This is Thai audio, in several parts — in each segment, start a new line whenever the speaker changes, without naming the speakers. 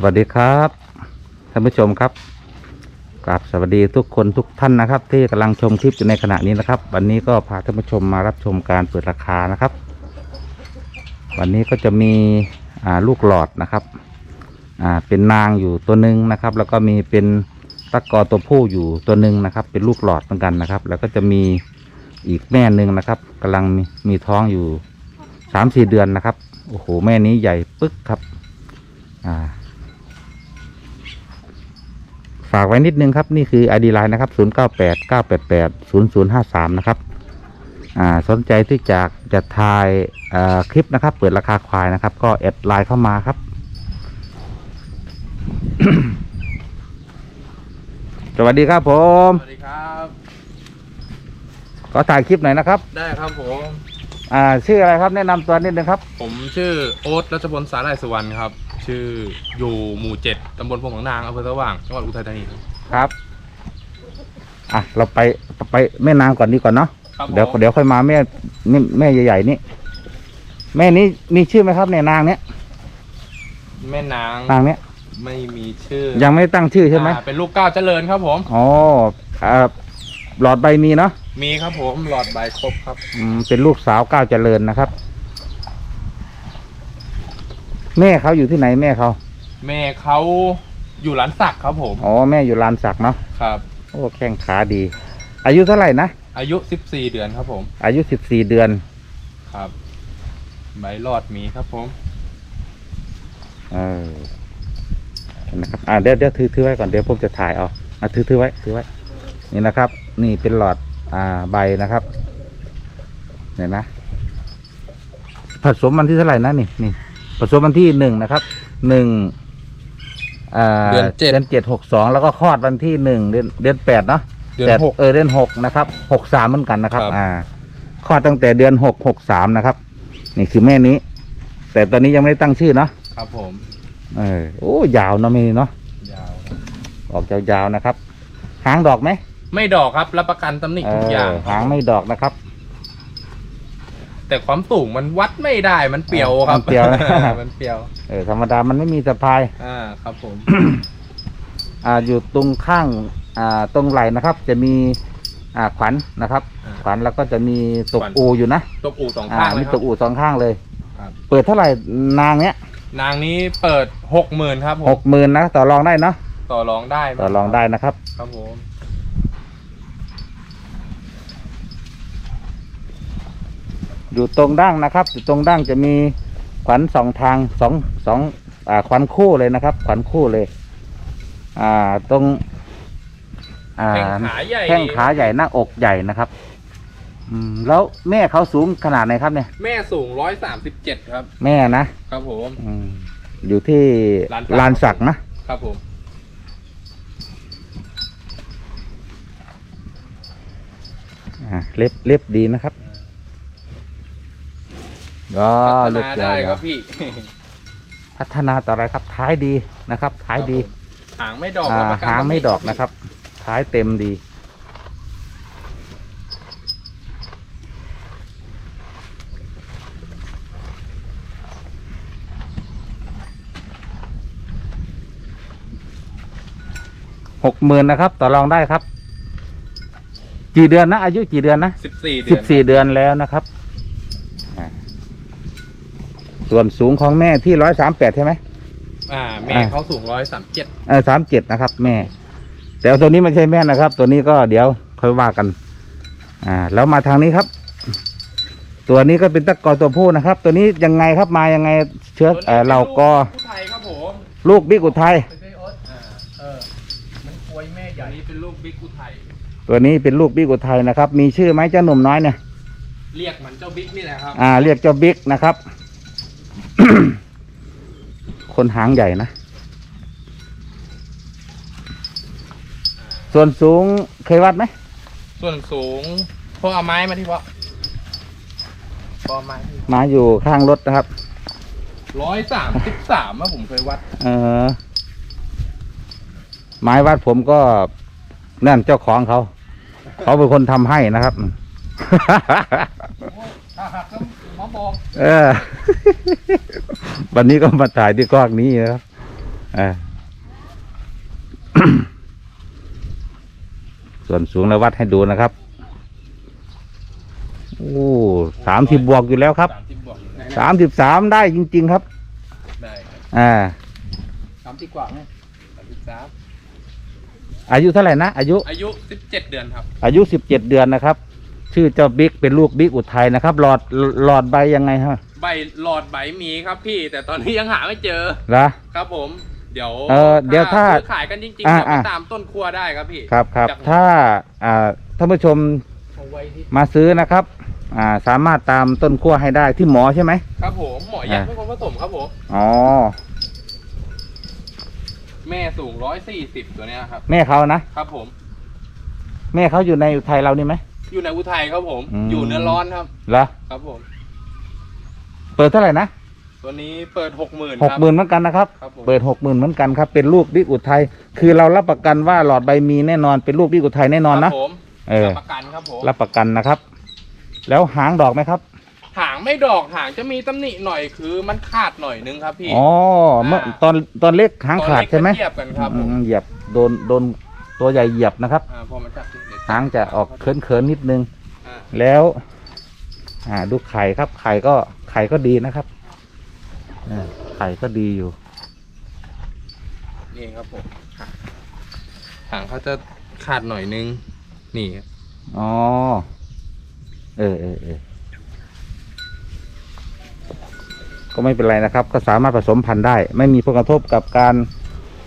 สวัสดีครับท่านผู้ชมครับกราบสวัสดีทุกคนทุกท่านนะครับ ที่กำลังชมคลิปอยู่ในขณะนี้นะครับ วันนี้ก็พาท่านผู้ชมมารับชมการเปิดราคานะครับ วันนี้ก็จะมีลูกหลอดนะครับเป็นนางอยู่ตัวหนึ่งนะครับ แล้วก็มีเป็นตะกอตัวผู้อยู่ตัวหนึ่งนะครับ เป็นลูกหลอดเหมือนกันนะครับ แล้วก็จะมีอีกแม่หนึ่งนะครับกำลังมมีท้องอยู่สามสี่เดือนนะครับโอ้โหแม่นี้ใหญ่ปึ๊กครับ อ่า ฝากไว้นิดนึงครับ นี่คือ ID Line นะครับ 0 9 8 9 8 8 0 0 5 3 นะครับอ่าสนใจที่จะจะถ่ายเอ่อคลิปนะครับ เปิดราคาควายนะครับ ก็แอดไลน์เข้ามาครับ สวัสดีครับผม
สวัสดีครับ
ก็ถ่ายคลิปหน่อยนะครับ
ได้ครับผม
อ่าชื่ออะไรครับแนะนำตัวนิดนึงครับ
ผมชื่อโอ๊ตรัชพลสาหร่ายสุวรรณครับ ชื่ออยู่หมู่เจ็ดตำบลพงของนางอำเภอสว่างจังหวัดอุทัยธานีครับ
ครับอะเราไปไปแม่นางก่อนดีก่อนเนาะ
ครับผม
เดี๋ยวเดี๋ยวค่อยมาแม่แม่แม่ใหญ่ๆนี่แม่นี้มีชื่อไหมครับเนี่ยนางเนี้ย
แม่นาง
นางเนี้ย
ไม่มีชื่อ
ยังไม่ได้ตั้งชื่อใช่ไหม
อ่าเป็นลูกเก้าวเจริญครับผม
อ๋ออ่าหลอดใบมีเนาะ
มีครับผมหลอดใบครบครับ
อืมเป็นลูกสาวก้าวเจริญนะครับ แม่เขาอยู่ที่ไหนแม่เขา
แม่เขาอยู่ร้านสักครับผม
อ๋อแม่อยู่ลานสักเนาะ
ครับ
โอ้แข้งขาดี อายุเท่าไหร่นะ
อายุ 14 เดือนครับผม
อายุสิบสี่เดือน
ครับใบหลอดมีครับผม
เออนะครับอ่าเดี๋ยวเดี๋ยวถือถือไว้ก่อนเดี๋ยวผมจะถ่ายเอาอะถือถือไว้ถือไว้ นี่นะครับ นี่เป็นหลอดอ่าใบนะครับเนี่ยนะผสมวันที่เท่าไหร่นะนี่นี่ ผสมวันที่หนึ่งนะครับหนึ่งอ่า
เดือนเจ็ด
เดือนเจ็ดหกสองแล้วก็คลอดวันที่หนึ่งเดือนเดือนแปดเนาะ
เดือน
แปด
หก
เออเดือนหกนะครับหกสามเหมือนกันนะครับ
ครับ
อ่าคลอดตั้งแต่เดือนหกหกสามนะครับ นี่คือแม่นี้ แต่ตอนนี้ยังไม่ได้ตั้งชื่อเนาะ
ครับผม
เออโอ้ยาวเนาะแม่นี่เนาะ
ยาวครับ
ออกยาวๆนะครับ หางดอกไหม
ไม่ดอกครับรับประกันตำหนิทุกอย่าง
เหางไม่ดอกนะครับ
แต่ความสูงมันวัดไม่ได้มันเปรียวครับ
มันเปรียวนะ
มันเปรียว
เออธรรมดามันไม่มีสะพาย
อ่าครับผม
อ่าอยู่ตรงข้างอ่าตรงไหล่นะครับ จะมีอ่าขวัญนะครับ
อ่า
ขวัญแล้วก็จะมีตก
ขวัญ
อูอยู่นะ
ตกอู่สอง
อ่า
ข้างเล
มี
ยค
ต
รับ
กอูสองข้างเลย
ครับ
เปิดเท่าไหร่นางเนี้ย
นางนี้เปิดหกหมื่นครับผ
ห
ม
กหมื่นนะต่อรองได้เนาะ
ต่อรองได้
ต่อรองได้นะครับ
ครับผม
อยู่ตรงดั้งนะครับ อยู่ตรงดั้งจะมีขวัญสองทางสองสองอ่าขวัญคู่เลยนะครับ ขวัญคู่เลย อ่าตรง อ่า
แข้งขาใหญ่
แข้งขาใหญ่หน้าอกใหญ่นะครับอืมแล้วแม่เขาสูงขนาดไหนครับเนี่ย
แม่สูงร้อยสามสิบเจ็ดครับ
แม่นะครับ
ผม
อืมอยู่ที่
ลานสัก
ลานสักนะครับ
ผม
อ่าเล็บเล็บดีนะครับ ก็
พัฒ
เล็บ
นา
ใหญ่
ได้ครับพี่
พัฒนาต่ออะไรครับ ท้ายดีนะครับ ท้ายดี
หางไม่ดอก
อ่า
รับประกัน
หางไม่
ตำนิ
ดอกนะครับ ท้ายเต็มดี หกหมื่นนะครับ ต่อรองได้ครับ กี่เดือนนะ อายุกี่เดือนนะ
สิบสี่เดื
สิ
อบน
สี่เดือนแล้วนะครับอ่า ส่วนสูงของแม่ที่ร้อยสามแปดใช่ไหม
อ่า แม่
อ่า
เขาสูงร้อยสามเจ็ด
เออสามเจ็ดนะครับ แม่ แต่ตัวนี้ไม่ใช่แม่นะครับ ตัวนี้ก็เดี๋ยวค่อยว่ากัน อ่า แล้วมาทางนี้ครับ ตัวนี้ก็เป็นตะกอตัวผู้นะครับ ตัวนี้ยังไงครับมายังไงเชื้อเออเราก็
ผู้ไทยครับผม
ลูกบิ๊กอุทัย
ไม่ใช่โอ๊ตอ่าเออมันควยแม่ใหญ่นี่เป็นลูกบิ๊กอุทัย
ตัวนี้เป็นลูกบิ๊กอุทัยนะครับ มีชื่อไหมเจ้าหนุ่มน้อยเนี่ย
เรียกมันเจ้าบิ๊กนี่แหละครับ
อ่า เรียกเจ้าบิ๊กนะครับ คนหางใหญ่นะ ส่วนสูงเคยวัดไหม
ส่วนสูงพ่อเอาไม้มาที่พ่อพ่อเอาไม้
มาอยู่ข้างรถนะครับ
ร้อยสามสิบสามว่าผมเคยวัด
เออ ไม้วัดผมก็นั่นเจ้าของเขา เขาเป็นคนทำให้นะครับ
ถ้าหักก็มา บอก
เออ วันนี้ก็มาถ่ายที่กล้องนี้นะครับเออส่วนสูงเราวัดให้ดูนะครับ โอ้สามสิบบวกอยู่แล้วครับ
สามสิบบวกอยู่
ไหน
สามสิบสามได้จริง ๆครับ
ได้ครับ
อ่า
สามสิบกว่าไง
สามสิบสาม
อายุเท่าไหร่นะ อายุ
อายุสิบเจ็ดเดือนครับ
อายุสิบเจ็ดเดือนนะครับ ชื่อเจ้าบิ๊กเป็นลูกบิ๊กอุทัยนะครับ หลอดหลอดใบยังไงฮะ
ใบหลอดใบมีครับพี่ แต่ตอนนี้ยังหาไม่เจอ
เหรอ
ครับผม เดี๋ยว
เออเดี๋ยวถ้า
ซื้อขายกันจริงๆ
อ่า
เดี๋ยวไป
อ่า
ตามต้นครัวได้ครับพี่
ครับครับ
จาก
ถ้าอ่าท่านผู้ชม
เอาไว้ที่
มาซื้อนะครับอ่าสามารถตามต้นขั้วให้ได้ที่หมอใช่ไหม
ครับผมหมอยักษ์
อ่า
เป็นคนผสมครับผม
อ๋อ
แม่สูงร้อยสี่สิบตัวเนี้ยครับ
แม่เขานะ
ครับผม
แม่เขาอยู่ในอุทัยเรานี่ไหม
อยู่ในอุทัยครับผม
อืม
อยู่เนื้อร้อนครับ
เหรอ
ครับผม
เปิดเท่าไหร่นะ
ตัวนี้เปิดหกหมื่น
หกหมื่นเหมือนกันนะครับ
ครับผม
เปิดหกหมื่นเหมือนกันครับ เป็นลูกบิ๊กอุทัยคือเรารับประกันว่าหลอดใบมีแน่นอน เป็นลูกบิ๊กอุทัยแน่นอน
ค
นะ
รับผม
เออ
รับประกันครับผม
รับประกันนะครับ แล้วหางดอกไหมครับ
หางไม่ดอกหางจะมีตำหนิหน่อยคือมันขาดหน่อยนึงครับพี่
อ๋อเมื่อ
อ่า
ตอนตอนเล็กหางขาดใช่ไหม
ตอนเล็กนเทียบกันครับผ
อื
ม
มเหยียบโดนโดนตัวใหญ่เหยียบนะครับ
อ่าพอมันจับเดี๋ยว
หางจะออกเขินเขินๆนิดนึง
อ่า
แล้วอ่าดูไข่ครับ ไข่ก็ไข่ก็ดีนะครับอ่าไข่ก็ดีอยู่
นี่ครับผมหางหางเขาจะขาดหน่อยนึง นี่
อ๋อ เออเออเออก็ไม่เป็นไรนะครับ ก็สามารถผสมพันธุ์ได้ ไม่มีผลกระทบกับการ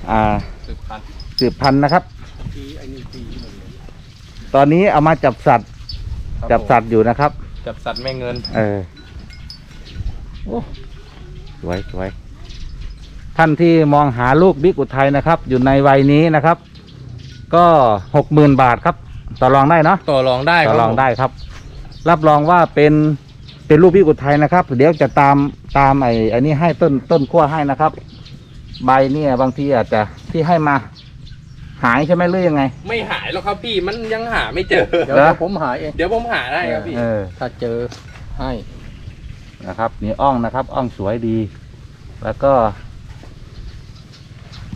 อ่า
สืบพันธุ์
สืบพันธุ์นะครับ
ปีไอ้นี่ปีหมดเลย
ตอนนี้เอามาจับสัตว์
ครับ
จับสัตว์อยู่นะครับ
ผมจับสัตว์แม่เงิน
เออโอ้สวยสวยท่านที่มองหาลูกบิ๊กอุทัยนะครับ อยู่ในวัยนี้นะครับ ก็หกหมื่นบาทครับ ต่อรองได้เนาะ
ต่อรองได้ค
ต่
รั
อบรอง
ผม
ได้ครับ รับรองว่าเป็นเป็นลูกบิ๊กอุทัยนะครับ เดี๋ยวจะตามตามไอ้ไอ้นี่ให้ต้นต้นขั้วให้นะครับ ใบเนี่ยบางทีอาจจะที่ให้มา หายใช่ไหมหรือยังไง
ไม่หายหรอกครับพี่มันยังหาไม่เจอ
เดี๋ยว
เหรอ
ผมหาเอง
เดี๋ยวผมหาได้ครับพี่
เออ
ถ้าเจอให้
นะครับนี่อ่องนะครับอ่องสวยดี แล้วก็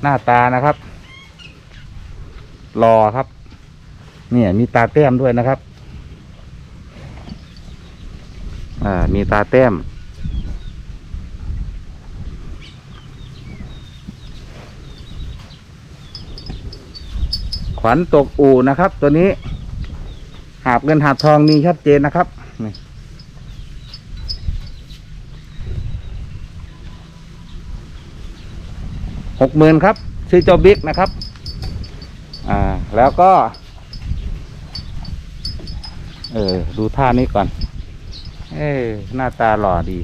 หน้าตานะครับรอครับ เนี่ยมีตาแต้มด้วยนะครับ อ่า มีตาแต้ม วัญตกอู่นะครับ ตัวนี้ หาบเงินหาบทองมีชัดเจนนะครับหกหมื่นครับ ชื่อเจ้าบิ๊กนะครับ อ่า แล้วก็ เออ ดูท่านี้ก่อน เออหน้าตาหล่อดี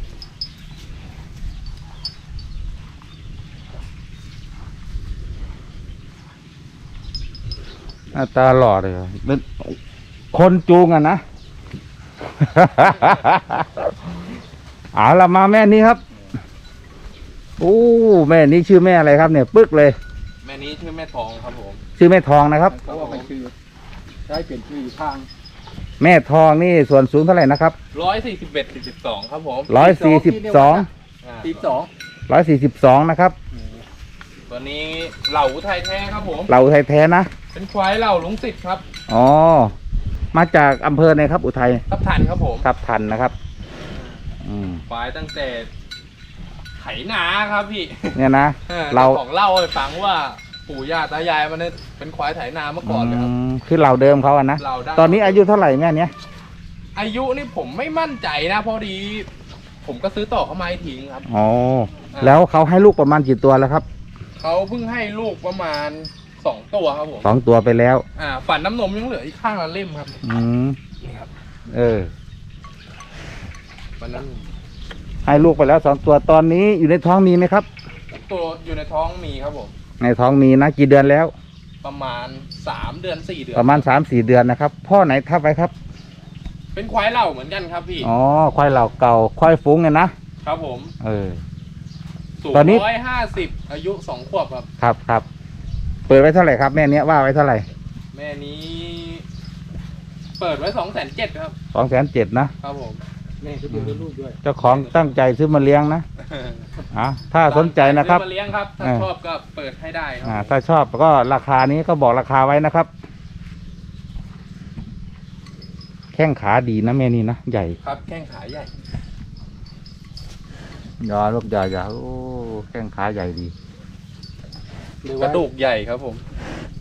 หน้าตาหล่อเลยเป็นคนจูงอะนะ เอาละมาแม่นี้ครับโอ้แม่นี้ชื่อแม่อะไรครับเนี่ย ปึ๊กเลย
แม่นี้ชื่อแม่ทองครับผม
ชื่อแม่ทองนะครับ
เพราะว่ามันคือใช้เปลี่ยนชื่อทาง
แม่ทองนี่ส่วนสูงเท่าไหร่นะครับ
ร้อยสี่สิบเอ็ดสี่สิบสองครับผม
ร้อยสี่สิบสอง
อ่า
ปีสอง
ร้อยสี่สิบสองนะครับ
ตัวนี้เหล่าอุทัยแท้ครับผม
เราไทยแท้นะ
เป็นควายเหล่าลุงสิทธิ์ครับ
อ๋อ มาจากอำเภอไหนครับ อุทัย
ทับทันครับผม
ทับทันนะครับ อืม
ควายตั้งแต่ไถนาครับพี่
เนี่ยนะ
ออ
เรา
จ้ของเล่าให้ฟังว่าปู่ย่าตายายมันเนี่ยเป็นควายไถนาเมื่อก่อนเลยครับ
อืมคือเราเดิมเขาอะนะ
เราได้
ตอนนี้อายุเท่าไหร่แม่เนี้ย
อายุนี่ผมไม่มั่นใจนะพอดี ผมก็ซื้อต่อเขามาให้ทิ้งครับ
อ๋อ แล้วเขาให้ลูกประมาณกี่ตัวแล้วครับ
เขาเพิ่งให้ลูกประมาณสองตัวครับผม
สองตัวไปแล้ว
อ่าฝันน้ำนมยังเหลืออีกข้างละเล่มครับ
อืม
นี่ครับ
เออ
ฝันน้ำนม
ให้ลูกไปแล้วสองตัวตอนนี้อยู่ในท้องมีไหมครับ
ตัวอยู่ในท้องมีครับผม
ในท้องมีนะกี่เดือนแล้ว
ประมาณสามเดือนสี่เดือน
ประมาณสามสี่เดือนนะครับ พ่อไหนทับไว้ครับ
เป็นควายเหล่าเหมือนกันครับพี่
อ๋อควายเหล่าเก่าควายฟุ้งเนี่ยนะ
ครับผม
เออ
สูง
ตอนนี้
ร้อยห้าสิบอายุสองขวบครับ
ครับครับเปิดไว้เท่าไหร่ครับแม่เนี้ยว่าไว้เท่าไหร่
แม่นี้ เปิดไว้สองแสนเจ็ดครับ
สองแสนเจ็ดนะ
ครับผม
อ
แม่ก็ดูลูกด้วย
เจ้าของตั้งใจซื้อมาเลี้ยงนะอะถ้าสนใจนะครับ
ซื้อมาเลี้ยงครับ ถ้า
เออ
ชอบก็เปิดให้ได้ค
อ่า
รับ
ถ้าชอบก็ราคานี้ก็บอกราคาไว้นะครับ แข้งขาดีนะแม่นี่นะใหญ่
ครับแข้งขาใหญ่
ยอลูกยอยาโอ้แข้งขาใหญ่ดี
หรือกว่า
ระดูกใหญ่ครับผม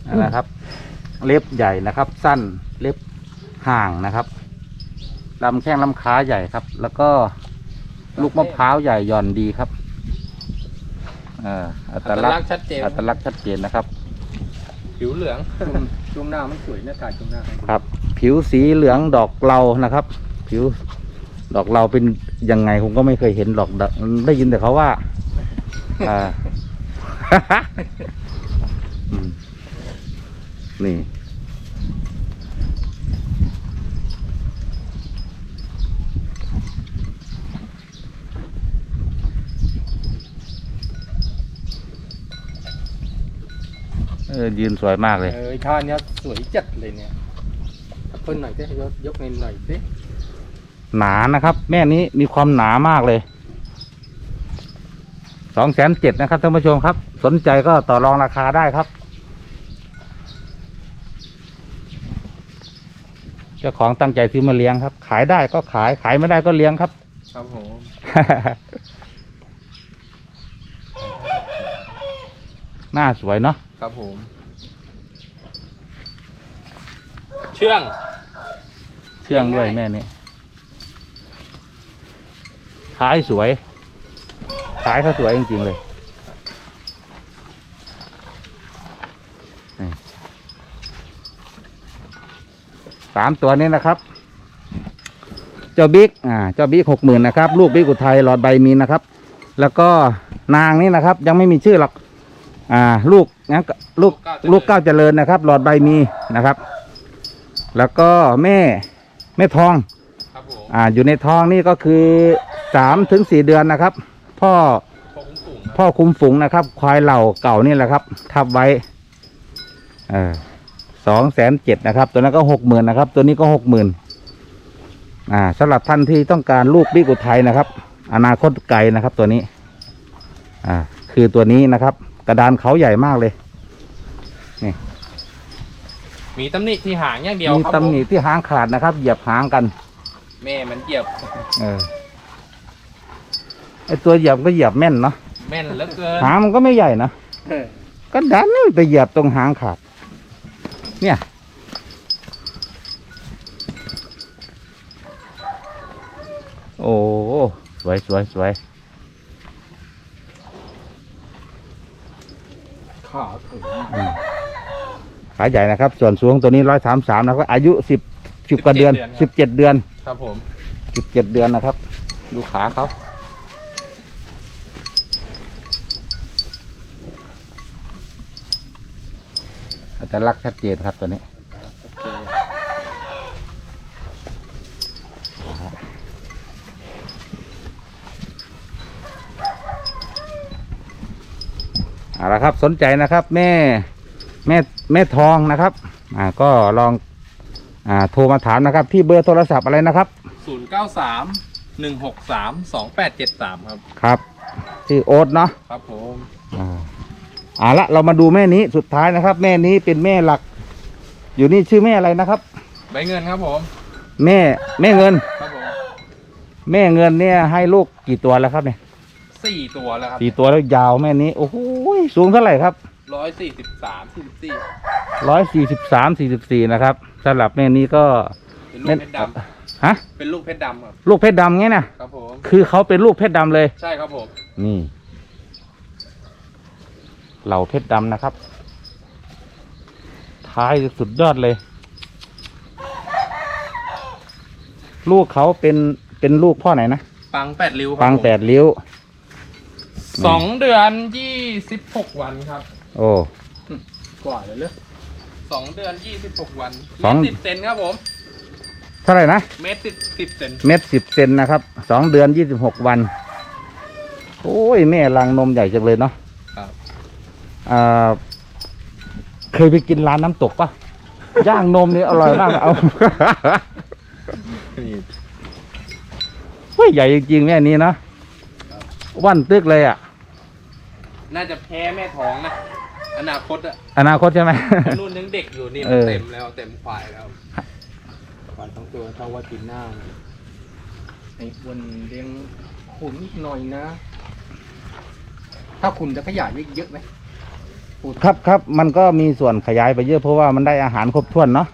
นั่นนะครับ เล็บใหญ่นะครับ สั้นเล็บห่างนะครับลำแข้งลำขาใหญ่ครับ แล้วก็ลูกมะพร้าวใหญ่หย่อนดีครับเอ่ออัต
อัต
ลัก
ลั
ษ
ก
ณ์
ษณ์ชัดเจน
อัตลักษณ์ชัดเจนนะครับ
ผิวเหลือง
ช่วงช่วงหน้ามันสวยหน้ากากช่วงหน้าให้ดู
ครับ ผิวสีเหลืองดอกเหลานะครับ ผิวดอกเหลาเป็น ยังไงผมก็ไม่เคยเห็นดอกดอกได้ยินแต่เขาว่าอ่านี่ เออยืนสวยมากเลย
เออท่าเนี้ยสวยจัดเลยเนี่ยเพิ่นหน่อยสิยกยกเงินหน่อยสิ
หนานะครับ แม่นี้มีความหนามากเลยสองแสนเจ็ดนะครับท่านผู้ชมครับ สนใจก็ต่อรองราคาได้ครับ เจ้าของตั้งใจซื้อมาเลี้ยงครับ ขายได้ก็ขายขายไม่ได้ก็เลี้ยงครับ
ครับผม
หน้าสวยเนาะ
ครับผม เชื่อง
เชื่องด้วยแม่นี่ ขายสวยขายเขาสวยจริงๆเลยนี่สามตัวนี้นะครับ เจ้าบิ๊ก อ่า เจ้าบิ๊กหกหมื่นนะครับ ลูกบิ๊กอุทัยหลอดใบมีนนะครับ แล้วก็นางนี่นะครับ ยังไม่มีชื่อหรอก อ่า ลูกนะลูกลูกเก้าเจริญนะครับ หลอดใบมีนะครับ แล้วก็แม่แม่ทอง
ครับผม
อ่าอยู่ในท้องนี่ก็คือ สามถึงสี่เดือนนะครับ พ่อ
พอคุ้มสูงครับ
พ่อคุมฝูงนะครับ ควายเหล่าเก่านี่แหละครับ ทับไว้เออสองแสนเจ็ดนะครับ ตัวนั้นก็หกหมื่นนะครับ ตัวนี้ก็หกหมื่นอ่าสำหรับท่านที่ต้องการลูกบิ๊กอุทัยนะครับ อนาคตไกลนะครับตัวนี้อ่าคือตัวนี้นะครับ กระดานเขาใหญ่มากเลย
มีตำหนิที่หางอย่างเดียว
มี
ครับ
ตำหนิที่หางขาดนะครับ เหยียบหางกัน
แม่มันเหยียบ
เออ ไอตัวเหยียบก็เหยียบแม่นเนาะ
แม่นเหลือเกิน
หางมันก็ไม่ใหญ่นะ
เออ
ก็ดันไปเหยียบตรงหางขาด เนี่ย โอ้สวยสวยสวย
ขาถึง
ขาใหญ่นะครับ ส่วนสูงตัวนี้ร้อยสามสามนะครับอายุสิบสิบกว่าเดือนสิบเจ็ดเดือน
ครับผม
สิบเจ็ดเดือนนะครับ ดูขาเขา อัตลักษณ์ชัดเจนครับตัวนี้
โอเค
เอาละครับสนใจนะครับ แม่แม่แม่ทองนะครับอ่าก็ลองอ่าโทรมาถามนะครับ ที่เบอร์โทรศัพท์อะไรนะครับ
ศูนย์เก้าสามหนึ่งหกสามสองแปดเจ็ดสามครับ
ครับชื่อโอ๊ตเนาะ
ครับผม
อ่าเอาละเรามาดูแม่นี้สุดท้ายนะครับ แม่นี้เป็นแม่หลัก อยู่นี่ชื่อแม่อะไรนะครับ
ใบเงินครับผม
แม่แม่เงิน
ครับผม
แม่เงินเนี่ยให้ลูกกี่ตัวแล้วครับเนี่ย
สี่ตัวแล้วครับ
สี่ตัวแล้วยาวแม่นี้ โอ้โหสูงเท่าไหร่ครับ
ร้อยสี่สิบสามสี่สิบสี่
ร้อยสี่สิบสามสี่สิบสี่นะครับสำหรับแม่นี้ก็
เป็นลูกเพชรด
ฮะำ
เป็นลูกเพชรดำครับ
ลูกเพชรดำไงนะ
ครับผม
คือเขาเป็นลูกเพชรดำเลย
ใช่ครับผม
นี่ เหล่าเพชรดำนะครับ ท้ายสุดยอดเลย ลูกเขาเป็นเป็นลูกพ่อไหนนะ
ปังแปดริ้วครับ
ปัง
ผม
แปดริ้ว
สองเดือนยี่สิบหกวันครับ
โอ้
กว่าเลยเลย
สองเดือนยี่สิบหกวัน
สอง
เมตรสิบเซนครับผม
เท่าไหร่นะ
เมตรสิบสิบเซน
เม็ดสิบเซนนะครับ สองเดือนยี่สิบหกวัน โอ้ย แม่รังนมใหญ่จังเลยเนาะ
ครับ
อ่าเคยไปกินร้านน้ำตกปะย่างนมนี่อร่อยมากเอา
นี่
ฮ้ยใหญ่จริงๆแม่นี้เนาะวันตึกเลยอะ
น่าจะแพ้แม่ท้องนะ อนาคตอะ
อนาคตใช่ไหม
นุ่นยังเด็กอยู่นี่
เอ
มัน
อ
เต็มแล้วเต็มควายแล้ว
ก่อนทั้งตัวเท่าว่ากินหน้าไอ้อ้วนเลี้ยงขุนอีกหน่อยนะ ถ้าคุณจะขยายเยอะๆไหม พูด
ครับครับมันก็มีส่วนขยายไปเยอะเพราะว่ามันได้อาหารครบถ้วนเนาะ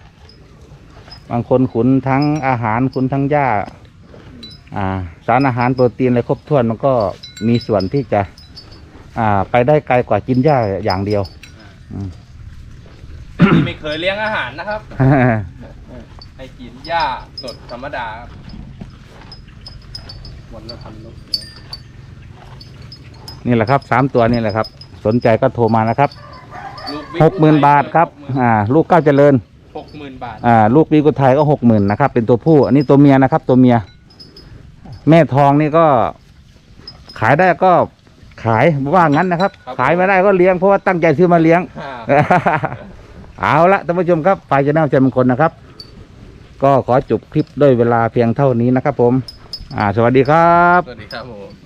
บางคนขุนทั้งอาหารขุนทั้งหญ้าอ่า สารอาหารโปรตีนอะไรครบถ้วนมันก็มีส่วนที่จะอ่าไปได้ไกลกว่ากินหญ้าอย่างเดียวอืม
แต่นี่ไม่เคยเลี้ยงอาหารนะครับ ให้กินหญ้าสดธรรมดาครับ
วันละพันลูกเนี่ย
นี่แหละครับสามตัวนี่แหละครับ สนใจก็โทรมานะครับ
ลูกบิ๊
หกหมื่นบาทครับอ่าลูกเก้าวเจริญ
หกหมื่นบาท
อ่าลูกปีกุไทยก็หกหมื่นนะครับเป็นตัวผู้ อันนี้ตัวเมียนะครับ ตัวเมีย แม่ทองนี่ก็ ขายได้ก็ขายว่างั้นนะครับ ขายไม่ได้ก็เลี้ยงเพราะว่าตั้งใจซื้อมาเลี้ยงเอาละท่านผู้ชมครับฝ่ายจะน่าใจมงคลนะครับ ก็ขอจบคลิปด้วยเวลาเพียงเท่านี้นะครับผม อ่า สวัสดีครับ
สวัสดีครับผม